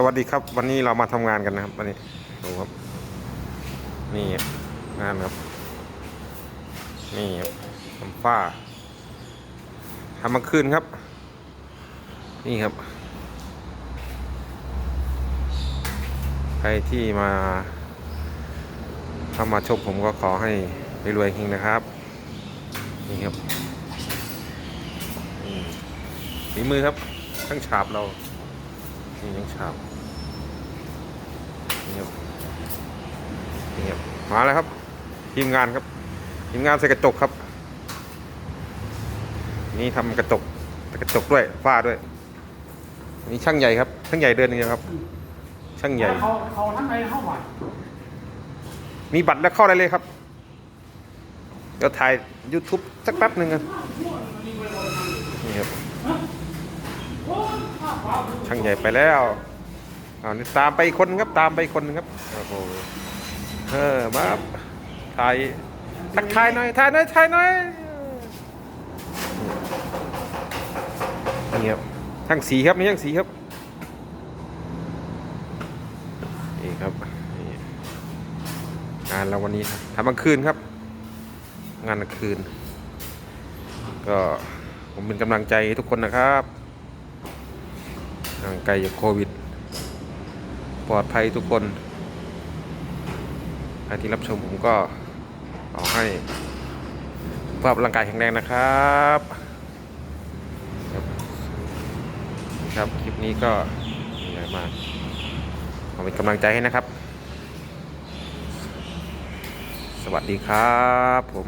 สวัสดีครับ วันนี้เรามาทำงานกันนะครับวันนี้ดูครับ นี่งานครับ นี่ครับทำฝ้าทำมื่อคืนครับ นี่ครับ ใครที่มาเข้ามาชมผมก็ขอให้รวยๆเฮงนะครับ นี่ครับฝีมือครับทั้งฉาบเรานี่ยังฉาบนี่ครับ นี่ครับมาแล้วครับ ทีมงานครับ ทีมงานใส่กระจกครับ นี่ทำกระจกกระจกด้วยฝ้าด้วยนี่ช่างใหญ่ครับช่างใหญ่เดินอย่างเดียวครับ ช่างใหญ่เขาเขาทั้งในเข้ามามีบัตรแล้วเข้าได้เลยครับเดี๋ยวถ่าย YouTube สักแป๊บหนึ่งกันนี่ครับช่างใหญ่ไปแล้วเอานี่ตามไปอีกคนนึงครับตามไปอีกคนนึงครับโอ้โห เออมาถ่ายทักทายหน่อยถ่ายหน่อยถ่ายหน่อยนี่ครับช่างสีครับนี่ช่างสีครับนี่ครับงานเราวันนี้ทำกลางคืนครับ งานกลางคืน ก็ผมเป็นกำลังใจทุกคนนะครับห่างไกลจากโควิด ปลอดภัยทุกคน ใครที่รับชมผมก็ขอให้ภาพร่างกายแข็งแรงนะครับครับครับคลิปนี้ก็มีอะมากขอเป็นกำลังใจให้นะครับ สวัสดีครับผม